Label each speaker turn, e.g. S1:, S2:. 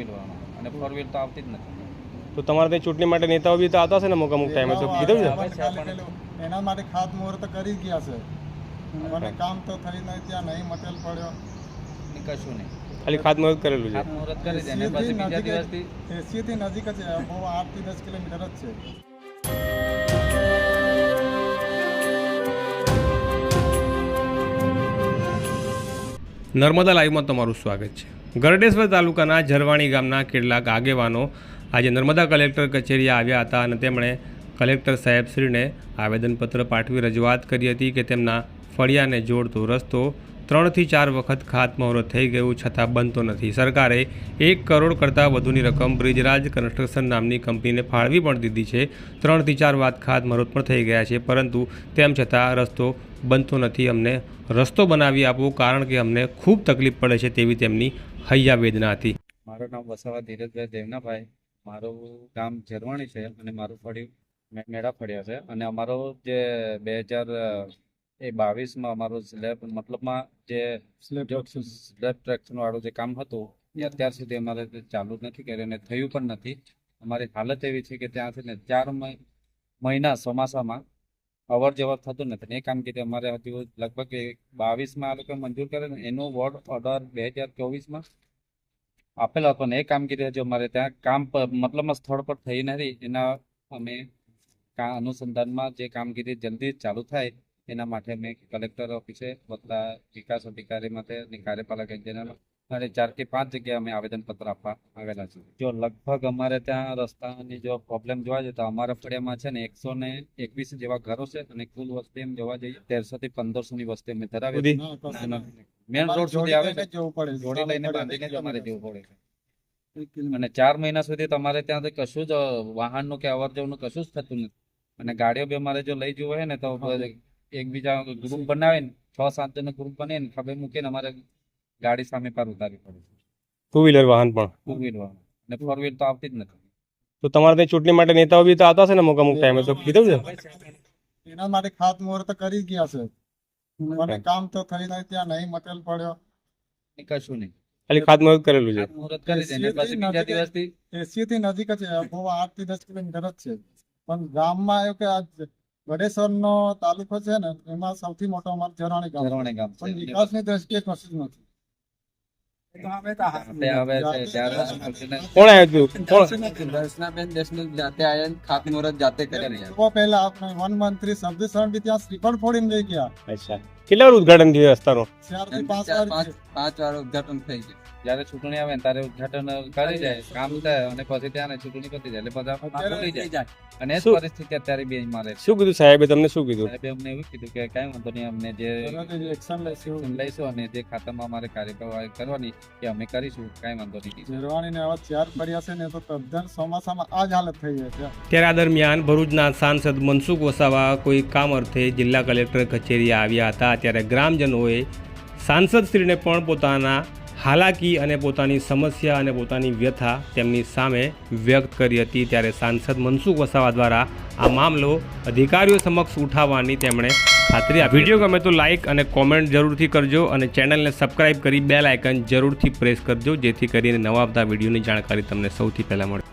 S1: વ્હીલવાળો અને four wheel તો આવતી જ નથી.
S2: તો તમારે ત્યાં ચૂંટણી માટે નેતાઓ બી તો આવતા હશે ને અમુક અમુક ટાઈમે તો કીધું છે
S1: છે
S3: એના માટે ખાત મુહૂર્ત કરી જ ગયા છે. મને કામ તો થઈ નહીં ત્યાં નહીં મટેલ પડ્યો.
S1: ને કશું નહીં.
S2: ખાલી ખાત મુહૂર્ત કરેલું છે?
S1: ખાત મુહૂર્ત કરી દે અને પછી બીજા દિવસથી
S3: એસીથી નજીક જ છે બહુ આઠથી દસ કિલોમીટર જ છે.
S2: નર્મદા લાઈવમાં તમારું સ્વાગત છે. ગરડેશ્વર તાલુકાના ઝરવાણી ગામના કેટલાક આગેવાનો આજે નર્મદા કલેક્ટર કચેરીએ આવ્યા હતા અને તેમણે કલેક્ટર સાહેબશ્રીને આવેદનપત્ર પાઠવી રજૂઆત કરી હતી કે તેમના ફળિયાને જોડતો રસ્તો ત્રણથી ચાર વખત ખાતમુહૂર્ત થઈ ગયું છતાં બનતો નથી. સરકારે એક કરોડ કરતાં વધુની રકમ બ્રિજરાજ કન્સ્ટ્રક્શન નામની કંપનીને ફાળવી પણ દીધી છે. ત્રણથી ચાર વાત ખાતમુહૂર્ત પણ થઈ ગયા છે, પરંતુ તેમ છતાં રસ્તો બનતો નથી. અમને રસ્તો બનાવી આપવો કારણ કે અમને ખૂબ તકલીફ પડે છે તેવી તેમની હૈયા વેદના હતી.
S1: મારું નામ વસાવા ધીરજભાઈ દેવનાભાઈ. મારું ગામ ઝરવાણી છે અને મારું ફળિયું મેં મેળા ફળિયા છે. અને અમારો જે બે હજાર એ બાવીસમાં અમારો સ્લેબ મતલબમાં જે
S3: સ્લેબ
S1: સ્લેબ ટ્રેક્શનવાળું જે કામ હતું એ અત્યાર સુધી અમારે તે ચાલુ જ નથી કર્યું અને થયું પણ નથી. અમારી હાલત એવી છે કે ત્યાંથી ને ચાર મહિ- મહિના ચોમાસામાં અવર જવર થતું નથી. એ કામગીરી અમારે હજુ લગભગ બાવીસમાં આ લોકો મંજૂર કરે ને, એનો વોર્ડ ઓર્ડર બે હજાર ચોવીસમાં આપેલો હતો ને. એ કામગીરી હજુ અમારે ત્યાં કામ પર મતલબમાં સ્થળ પર થઈ નથી. એના અમે અનુસંધાનમાં જે કામગીરી જલ્દી ચાલુ થાય, એના માટે અમે કલેક્ટર ઓફિસે બધા વિકાસ અધિકારી માટે અને કાર્યપાલક એન્જિનિયર અને ચાર કે પાંચ જગ્યાએ અમે આવેદનપત્ર આપવા આવેલા છે. જો લગભગ અમારે ત્યાં રસ્તાની જો પ્રોબ્લેમ જોવા જઈએ તો અમારા ફળિયામાં છે ને એકસો ને એકવીસ જેવા ઘરો છે અને કુલ વસ્તી એમ જોવા જઈએ તેરસો થી પંદરસો ની વસ્તી અમે
S3: ના, નહીં.
S1: મેન રોડ સુધી આવે છે. જોડી લઈને બાંધીને જ અમારે જવું પડે છે. અને ચાર મહિના સુધી તમારે ત્યાંથી કશું જ વાહનનું કે અવર જવરનું કશું જ થતું નથી. અને ગાડીઓ બી અમારે જો લઈ જવું હોય ને તો એકબીજા ગ્રુપ બનાવીને છ સાત જણ ગ્રુપ બનાવીને ખભે મૂકીને અમારે ગાડી સામે પાર ઉતારવી પડે છે.
S2: ટુ વ્હીલર વાહન પણ?
S1: ટુ વ્હીલર વાહન. અને ફોર વ્હીલ તો આવતી જ નથી.
S2: તો તમારે ત્યાં ચૂંટણી માટે નેતાઓ બી તો આવતા હશે ને અમુક અમુક ટાઈમે તો? કીધું છે?
S3: એના માટે ખાત મુહૂર્ત કરી ગયા છે. મને કામ તો થઈ નહીં ત્યાં નહીં મટેલ પડ્યો.
S1: કશું નહીં.
S2: ખાલી ખાત મુહૂર્ત કરેલું છે.
S1: મુહૂર્ત કરી દે પછી બીજા દિવસથી
S3: એસીથી નજીક જ છે બહુ આઠથી દસ કિલોમીટર જ છે. પણ ગામમાં એવું કે આ વડેસર નો તાલુકો છે ને એમાં સૌથી મોટો અમારો ઝરવાણી ગામ છે.
S1: ગામ
S3: પણ વિકાસની દ્રષ્ટિએ કશું જ નથી
S1: આપણે હવે છે ત્યારે
S2: કોણ આવ્યું હતું કોણ?
S4: દર્શનાબેન દેશમુખ જાતે આયા ખાતમુહૂર્ત જાતે કરી
S3: તો પહેલા આપણે વન મંત્રી શબ્દીશરણ બી ત્યાં શ્રીફળ ફોડીને લઈ ગયા.
S2: અચ્છા. કેટલા વાર ઉદઘાટન થયું રસ્તાનો?
S3: પાંચ વાર
S4: પાંચ પાંચ વાર ઉદઘાટન થઈ ગયું.
S1: જયારે ચૂંટણી આવે ત્યારે ઉદઘાટન કરી જાય કામ થાય અને પછી ત્યાં ચૂંટણી પતી જાય. એટલે બધા ભૂલી જાય. અને એ
S2: શું?
S1: પરિસ્થિતિ અત્યારે બે મારે
S2: શું કીધું સાહેબે? તમને શું કીધું?
S1: સાહેબે અમને એવું કીધું કે કઈ વાંધો નહીં અમને જે
S3: એક્શન લઈશું.
S1: લઈશું અને જે ખાતામાં અમારે કાર્યવાહી કરવાની એ અમે કરીશું. કઈ વાંધો નહીં
S3: ઝરવાણી ને આવા ચાર પડ્યા છે ને તો તદ્દન ચોમાસામાં આ જ હાલત થઈ જાય છે.
S2: ત્યારે આ દરમિયાન ભરૂચના સાંસદ મનસુખ વસાવા કોઈ કામ અર્થે જિલ્લા કલેક્ટર કચેરી આવ્યા હતા. ત્યારે ગ્રામજનોએ સાંસદશ્રીને પણ પોતાના હાલાકી અને પોતાની સમસ્યા અને પોતાની વ્યથા તેમની સામે વ્યક્ત કરી હતી. ત્યારે સાંસદ મનસુખ વસાવા દ્વારા આ મામલો અધિકારીઓ સમક્ષ ઉઠાવવાની તેમણે ખાતરી આપી વીડિયો ગમે તો લાઇક અને કોમેન્ટ જરૂરથી કરજો અને ચેનલને સબસ્ક્રાઇબ કરી બેલ આઇકન જરૂરથી પ્રેસ કરજો જેથી કરીને નવા આવતા વિડીયોની જાણકારી તમને સૌથી પહેલાં મળે.